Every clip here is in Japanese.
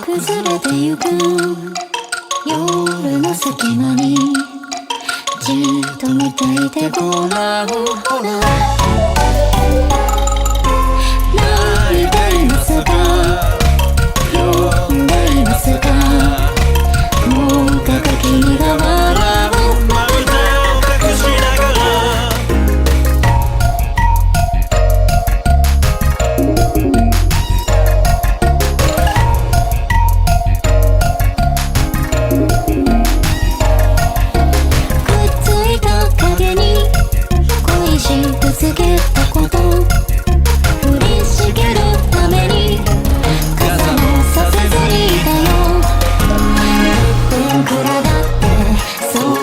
崩れてゆく。夜の隙間にじっと見ていてごらん。ほら So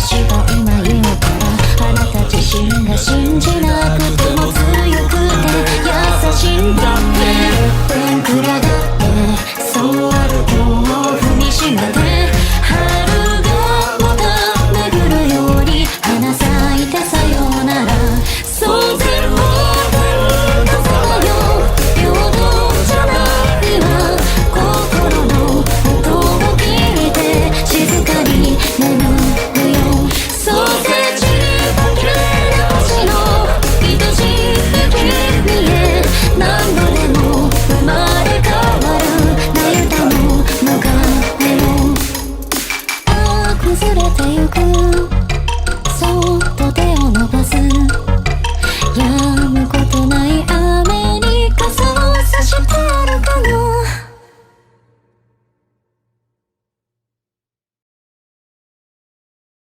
しか今言うからあなた自身が信じなくても強くて優しいんだね天ぷらだって